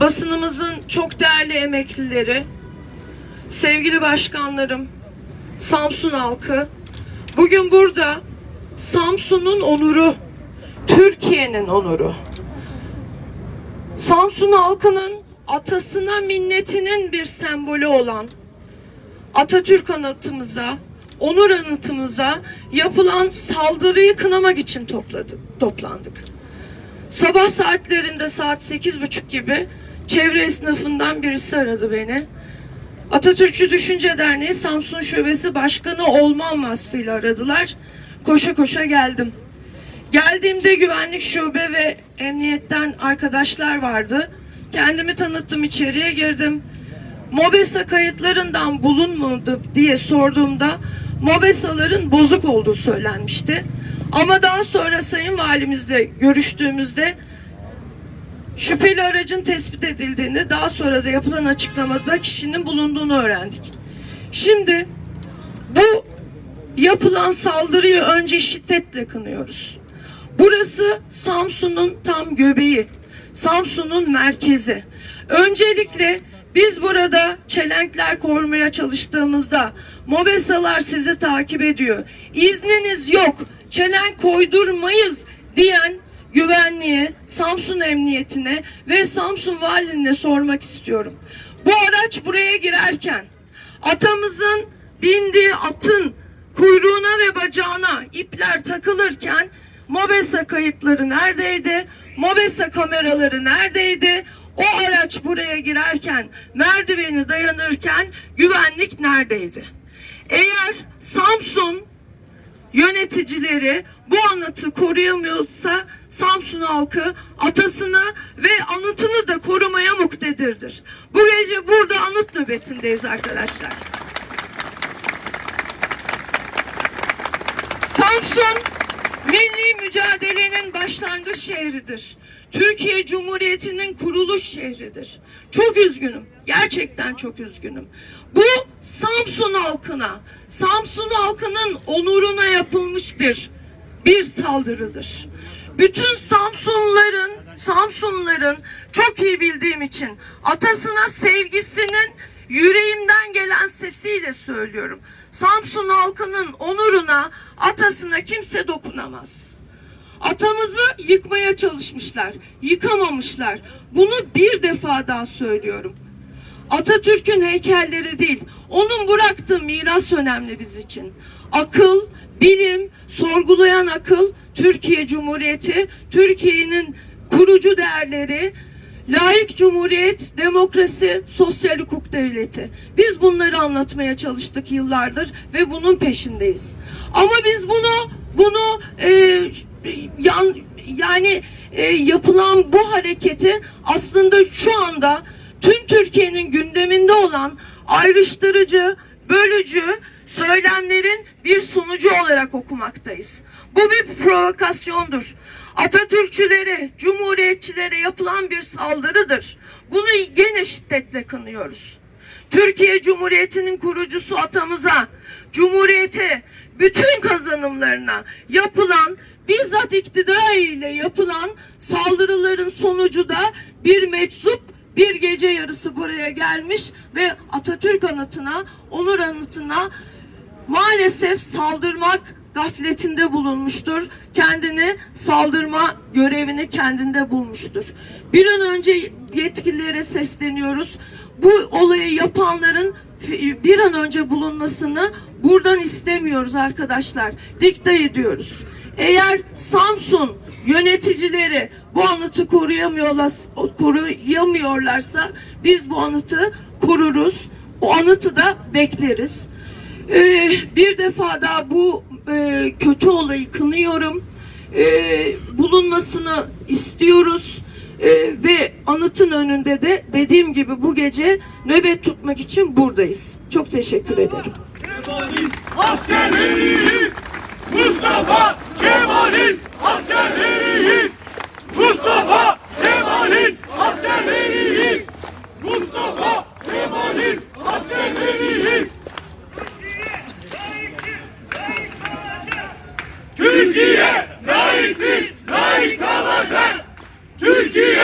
basınımızın çok değerli emeklileri, sevgili başkanlarım, Samsun halkı, bugün burada Samsun'un onuru, Türkiye'nin onuru, Samsun halkının atasına minnetinin bir sembolü olan Atatürk anıtımıza, onur anıtımıza yapılan saldırıyı kınamak için topladık, toplandık. Sabah saatlerinde saat sekiz buçuk gibi çevre esnafından birisi aradı beni. Atatürkçü Düşünce Derneği Samsun Şubesi Başkanı olmam vasfıyla aradılar. Koşa koşa geldim. Geldiğimde güvenlik şube ve emniyetten arkadaşlar vardı. Kendimi tanıttım içeriye girdim. Mobesa kayıtlarından bulunmadı diye sorduğumda Mobesa'ların bozuk olduğu söylenmişti. Ama daha sonra Sayın Valimizle görüştüğümüzde şüpheli aracın tespit edildiğini daha sonra da yapılan açıklamada kişinin bulunduğunu öğrendik. Şimdi bu yapılan saldırıyı önce şiddetle kınıyoruz. Burası Samsun'un tam göbeği. Samsun'un merkezi. Öncelikle biz burada çelenkler korumaya çalıştığımızda mobesalar sizi takip ediyor. İzniniz yok. Çelenk koydurmayız diyen güvenliğe, Samsun Emniyetine ve Samsun Valiliğine sormak istiyorum. Bu araç buraya girerken atamızın bindiği atın kuyruğuna ve bacağına ipler takılırken Mobesa kayıtları neredeydi? Mobesa kameraları neredeydi? O araç buraya girerken, merdiveni dayanırken güvenlik neredeydi? Eğer Samsun yöneticileri bu anıtı koruyamıyorsa Samsun halkı atasını ve anıtını da korumaya muktedirdir. Bu gece burada anıt nöbetindeyiz arkadaşlar. Samsun milli mücadelenin başlangıç şehridir. Türkiye Cumhuriyeti'nin kuruluş şehridir. Çok üzgünüm. Gerçekten çok üzgünüm. Bu Samsun halkına, Samsun halkının onuruna yapılmış bir bir saldırıdır. Bütün Samsunluların, Samsunluların çok iyi bildiğim için atasına sevgisinin yüreğimden gelen sesiyle söylüyorum. Samsun halkının onuruna, atasına kimse dokunamaz. Atamızı yıkmaya çalışmışlar, yıkamamışlar. Bunu bir defa daha söylüyorum. Atatürk'ün heykelleri değil, onun bıraktığı miras önemli biz için. Akıl, bilim, sorgulayan akıl, Türkiye Cumhuriyeti, Türkiye'nin kurucu değerleri, layık cumhuriyet, demokrasi, sosyal hukuk devleti. Biz bunları anlatmaya çalıştık yıllardır ve bunun peşindeyiz. Ama biz bunu bunu e, yan, yani e, yapılan bu hareketi aslında şu anda tüm Türkiye'nin gündeminde olan ayrıştırıcı, bölücü söylemlerin bir sonucu olarak okumaktayız. Bu bir provokasyondur. Atatürkçülere, cumhuriyetçilere yapılan bir saldırıdır. Bunu gene şiddetle kınıyoruz. Türkiye Cumhuriyeti'nin kurucusu atamıza, cumhuriyete, bütün kazanımlarına yapılan bizzat iktidar ile yapılan saldırıların sonucu da bir meczup bir gece yarısı buraya gelmiş ve Atatürk anıtına, onur anıtına maalesef saldırmak gafletinde bulunmuştur. Kendini saldırma görevini kendinde bulmuştur. Bir an önce yetkililere sesleniyoruz. Bu olayı yapanların bir an önce bulunmasını buradan istemiyoruz arkadaşlar. Dikte ediyoruz. Eğer Samsun yöneticileri bu anıtı koruyamıyorlar, koruyamıyorlarsa biz bu anıtı koruruz. O anıtı da bekleriz. Ee, bir defa daha bu e, kötü olayı kınıyorum. Ee, bulunmasını istiyoruz. Ee, ve anıtın önünde de dediğim gibi bu gece nöbet tutmak için buradayız. Çok teşekkür ederim. Askerleriyiz. Mustafa Kemal'in